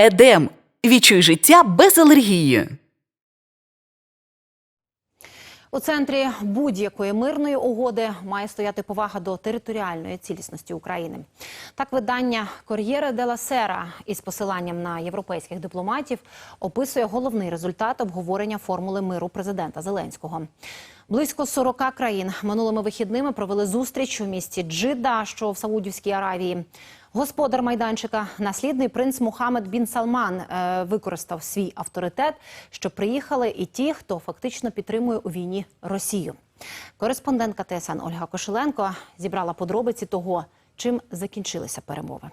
Едем. Відчуй життя без алергії. У центрі будь-якої мирної угоди має стояти повага до територіальної цілісності України. Так, видання Кор'єре де ла Сера із посиланням на європейських дипломатів описує головний результат обговорення формули миру президента Зеленського. Близько 40 країн минулими вихідними провели зустріч у місті Джида, що в Саудівській Аравії. Господар майданчика, наслідний принц Мухаммед Бін Салман, е, використав свій авторитет, що приїхали і ті, хто фактично підтримує у війні Росію. Кореспондентка ТСН Ольга Кошеленко зібрала подробиці того, чим закінчилися перемови.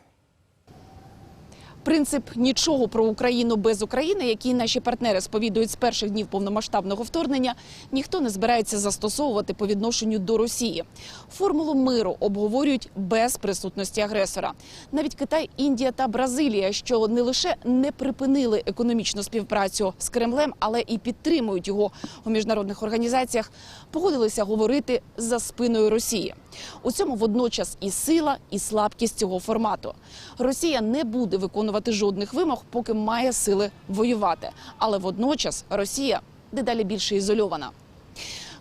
Принцип нічого про Україну без України, який наші партнери сповідують з перших днів повномасштабного вторгнення, ніхто не збирається застосовувати по відношенню до Росії. Формулу миру обговорюють без присутності агресора. Навіть Китай, Індія та Бразилія, що не лише не припинили економічну співпрацю з Кремлем, але і підтримують його у міжнародних організаціях, погодилися говорити за спиною Росії. У цьому водночас і сила, і слабкість цього формату. Росія не буде виконувати жодних вимог, поки має сили воювати. Але водночас Росія дедалі більше ізольована.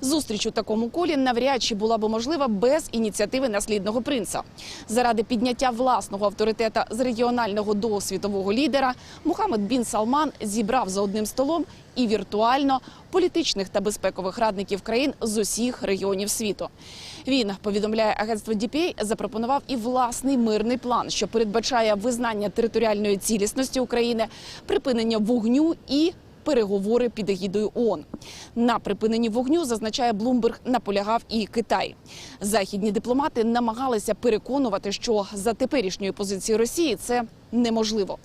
Зустріч у такому колі навряд чи була б можлива без ініціативи наслідного принца. Заради підняття власного авторитета з регіонального до світового лідера Мухаммед Бін Салман зібрав за одним столом і віртуально політичних та безпекових радників країн з усіх регіонів світу. Він повідомляє агентство DPA, запропонував і власний мирний план, що передбачає визнання територіальної цілісності України, припинення вогню і переговори під егідою ООН. На припиненні вогню зазначає Блумберг, наполягав і Китай. Західні дипломати намагалися переконувати, що за теперішньою позицією Росії це неможливо.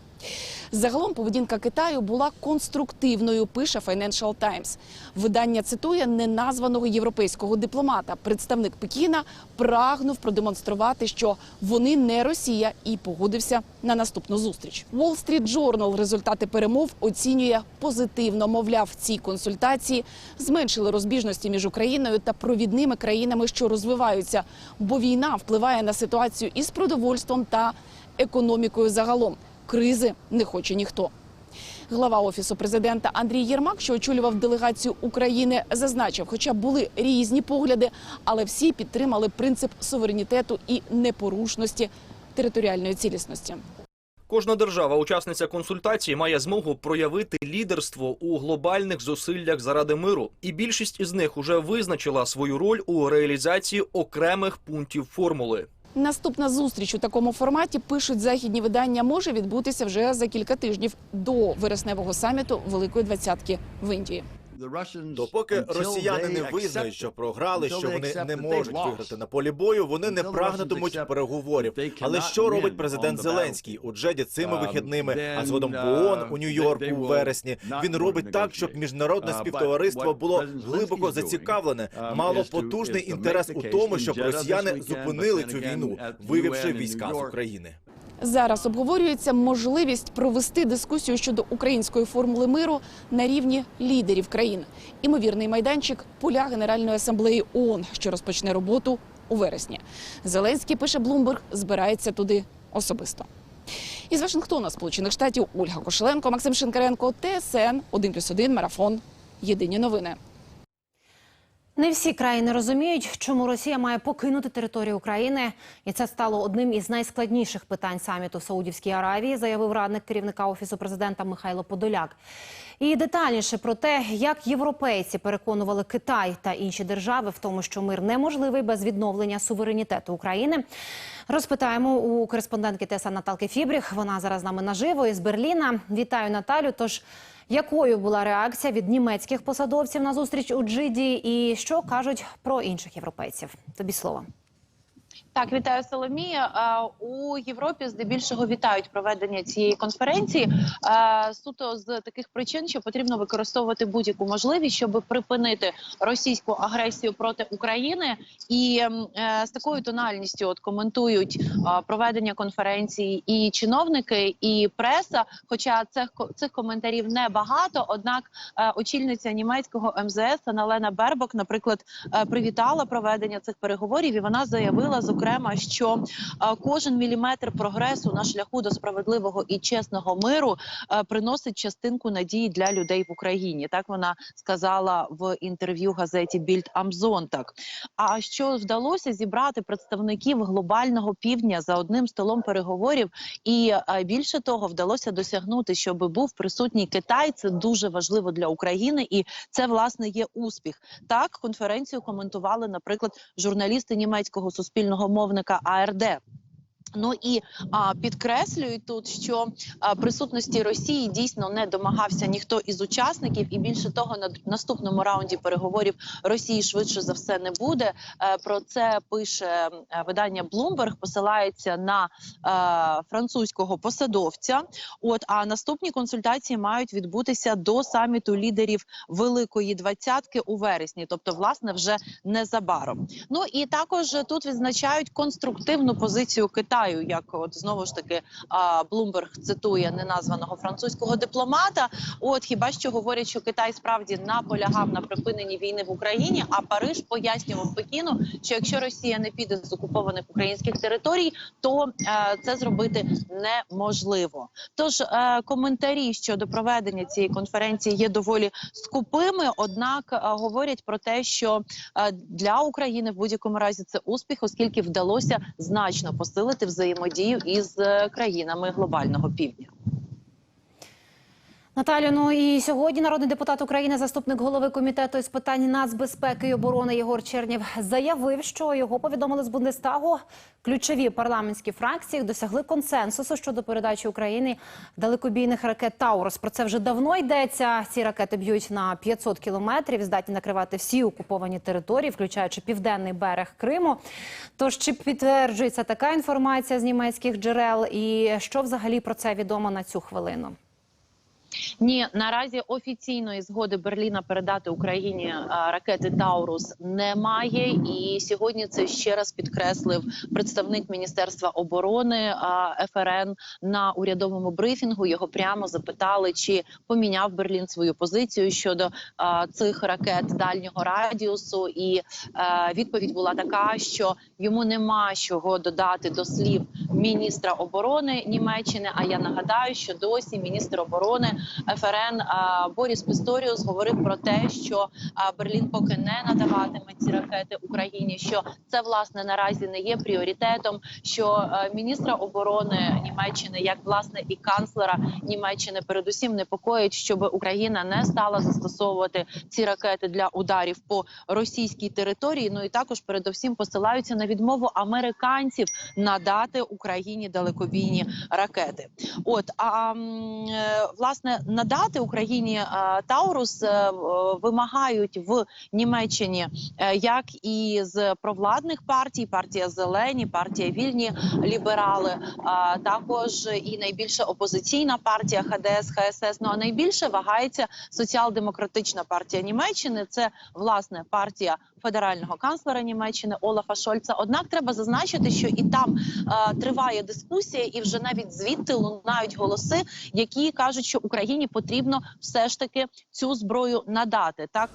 Загалом поведінка Китаю була конструктивною. Пише Financial Times. Видання цитує неназваного європейського дипломата. Представник Пекіна прагнув продемонструвати, що вони не Росія, і погодився на наступну зустріч. Wall Street Journal результати перемов оцінює позитивно. Мовляв, ці консультації зменшили розбіжності між Україною та провідними країнами, що розвиваються, бо війна впливає на ситуацію із продовольством та економікою загалом. Кризи не хоче ніхто. Глава офісу президента Андрій Єрмак, що очолював делегацію України, зазначив, хоча були різні погляди, але всі підтримали принцип суверенітету і непорушності територіальної цілісності. Кожна держава-учасниця консультації має змогу проявити лідерство у глобальних зусиллях заради миру, і більшість із них уже визначила свою роль у реалізації окремих пунктів формули. Наступна зустріч у такому форматі пишуть західні видання, може відбутися вже за кілька тижнів до вересневого саміту Великої двадцятки в Індії. Допоки росіяни не визнають, що програли, що вони не можуть виграти на полі бою, вони не прагнутимуть переговорів. Але що робить президент Зеленський у Джеді цими вихідними, а згодом в ООН у Нью-Йорку у вересні? Він робить так, щоб міжнародне співтовариство було глибоко зацікавлене, мало потужний інтерес у тому, щоб росіяни зупинили цю війну, вивівши війська з України. Зараз обговорюється можливість провести дискусію щодо української формули миру на рівні лідерів країн. Імовірний майданчик поля Генеральної асамблеї ООН, що розпочне роботу у вересні. Зеленський пише Блумберг, збирається туди особисто. Із Вашингтона, Сполучених Штатів, Ольга Кошеленко, Максим Шинкаренко, ТСН 1+,1, Марафон. Єдині новини. Не всі країни розуміють, чому Росія має покинути територію України, і це стало одним із найскладніших питань саміту в Саудівській Аравії, заявив радник керівника офісу президента Михайло Подоляк. І детальніше про те, як європейці переконували Китай та інші держави в тому, що мир неможливий без відновлення суверенітету України. Розпитаємо у кореспондентки ТСА Наталки Фібріх. Вона зараз з нами наживо із Берліна. Вітаю Наталю. Тож якою була реакція від німецьких посадовців на зустріч у Джиді, і що кажуть про інших європейців? Тобі слово. Так, вітаю Соломія. У Європі здебільшого вітають проведення цієї конференції суто з таких причин, що потрібно використовувати будь-яку можливість, щоб припинити російську агресію проти України, і е, з такою тональністю от коментують проведення конференції і чиновники, і преса. Хоча цих цих коментарів небагато, однак е, очільниця німецького МЗС Аналена Бербок, наприклад, е, привітала проведення цих переговорів, і вона заявила зокрема зокрема, що е, кожен міліметр прогресу на шляху до справедливого і чесного миру е, приносить частинку надії для людей в Україні. Так вона сказала в інтерв'ю газеті Більд Амзонтак. А що вдалося зібрати представників глобального півдня за одним столом переговорів, і е, більше того, вдалося досягнути, щоб був присутній Китай. Це дуже важливо для України, і це власне є успіх. Так конференцію коментували, наприклад, журналісти німецького суспільного мовника АРД. Ну і а, підкреслюють тут, що а, присутності Росії дійсно не домагався ніхто із учасників, і більше того, на наступному раунді переговорів Росії швидше за все не буде. Е, про це пише е, видання Bloomberg, посилається на е, французького посадовця. От а наступні консультації мають відбутися до саміту лідерів Великої двадцятки у вересні, тобто, власне, вже незабаром. Ну і також тут відзначають конструктивну позицію Китаю, як от знову ж таки Блумберг цитує неназваного французького дипломата. От хіба що говорять, що Китай справді наполягав на припиненні війни в Україні, а Париж пояснював Пекіну, що якщо Росія не піде з окупованих українських територій, то е, це зробити неможливо. Тож е, коментарі щодо проведення цієї конференції є доволі скупими однак е, говорять про те, що е, для України в будь-якому разі це успіх, оскільки вдалося значно посилити взаємодію із е, країнами глобального півдня. Наталю, ну і сьогодні народний депутат України, заступник голови комітету із питань нацбезпеки і оборони Єгор Чернєв заявив, що його повідомили з Бундестагу. Ключові парламентські фракції досягли консенсусу щодо передачі Україні далекобійних ракет Таурус. Про це вже давно йдеться. Ці ракети б'ють на 500 кілометрів, здатні накривати всі окуповані території, включаючи південний берег Криму. Тож чи підтверджується така інформація з німецьких джерел, і що взагалі про це відомо на цю хвилину? Ні, наразі офіційної згоди Берліна передати Україні ракети Таурус немає. І сьогодні це ще раз підкреслив представник Міністерства оборони ФРН на урядовому брифінгу. Його прямо запитали, чи поміняв Берлін свою позицію щодо цих ракет дальнього радіусу. І відповідь була така, що йому нема чого додати до слів міністра оборони Німеччини. А я нагадаю, що досі міністр оборони ФРН Боріс Пісторіус говорив про те, що Берлін поки не надаватиме ці ракети Україні. Що це власне наразі не є пріоритетом. Що міністра оборони Німеччини, як власне і канцлера Німеччини, передусім непокоїть, щоб Україна не стала застосовувати ці ракети для ударів по російській території. Ну і також передусім посилаються на відмову американців надати Україні далекобійні ракети. От а е, власне надати Україні е, Таурус е, е, вимагають в Німеччині, як і з провладних партій, партія Зелені, партія Вільні ліберали, також і найбільша опозиційна партія ХДС, ХСС. Ну а найбільше вагається соціал-демократична партія Німеччини. Це власне партія федерального канцлера Німеччини Олафа Шольца. Однак треба зазначити, що і там е, триває дискусія, і вже навіть звідти лунають голоси, які кажуть, що Україні потрібно все ж таки цю зброю надати. Так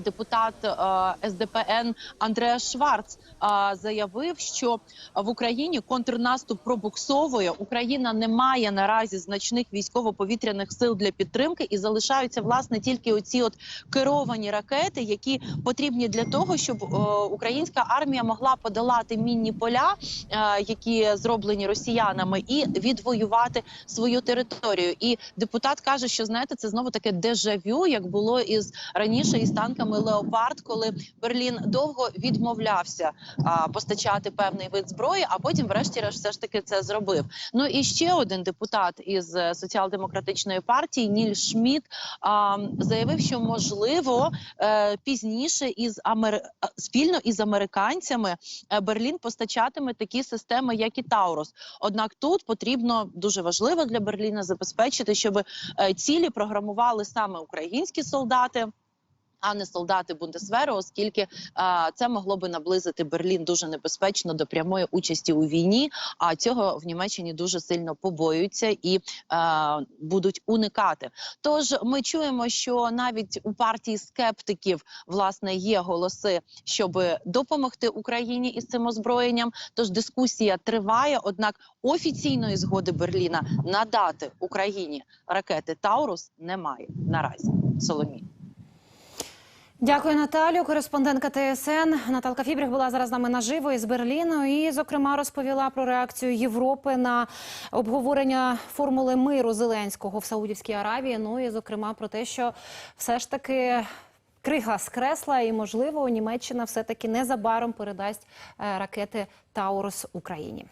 депутат е, СДПН Андреас Шварц е, заявив, що в Україні контрнаступ пробуксовує. Україна не має наразі значних військово-повітряних сил для підтримки, і залишаються власне тільки оці от керовані ракети, які потрібні для того, щоб е, українська армія могла подолати мінні поля, е, які зроблені росіянами, і відвоювати свою територію. І депутат каже, що знаєте, це знову таке дежавю, як було із раніше із танками Леопард, коли Берлін довго відмовлявся а, постачати певний вид зброї, а потім, врешті-решт, все ж таки це зробив. Ну і ще один депутат із е, соціал-демократичної партії Ніль Шмідт а, заявив, що можливо е, пізніше із Амер... спільно із американцями е, Берлін постачатиме такі системи, як і Таурус. Однак тут потрібно дуже важливо для Берліна забезпечити, щоб е, цілі програмували саме українські солдати. А не солдати Бундесверу, оскільки а, це могло би наблизити Берлін дуже небезпечно до прямої участі у війні. А цього в Німеччині дуже сильно побоюються і а, будуть уникати. Тож ми чуємо, що навіть у партії скептиків власне є голоси, щоб допомогти Україні із цим озброєнням. Тож дискусія триває. Однак офіційної згоди Берліна надати Україні ракети Таурус немає наразі. Соломі. Дякую, Наталю. Кореспондентка ТСН Наталка Фібріх була зараз з нами наживо із Берліну і, зокрема, розповіла про реакцію Європи на обговорення формули миру Зеленського в Саудівській Аравії. Ну і зокрема про те, що все ж таки. Крига скресла, і можливо Німеччина все таки незабаром передасть е, ракети Таурус Україні.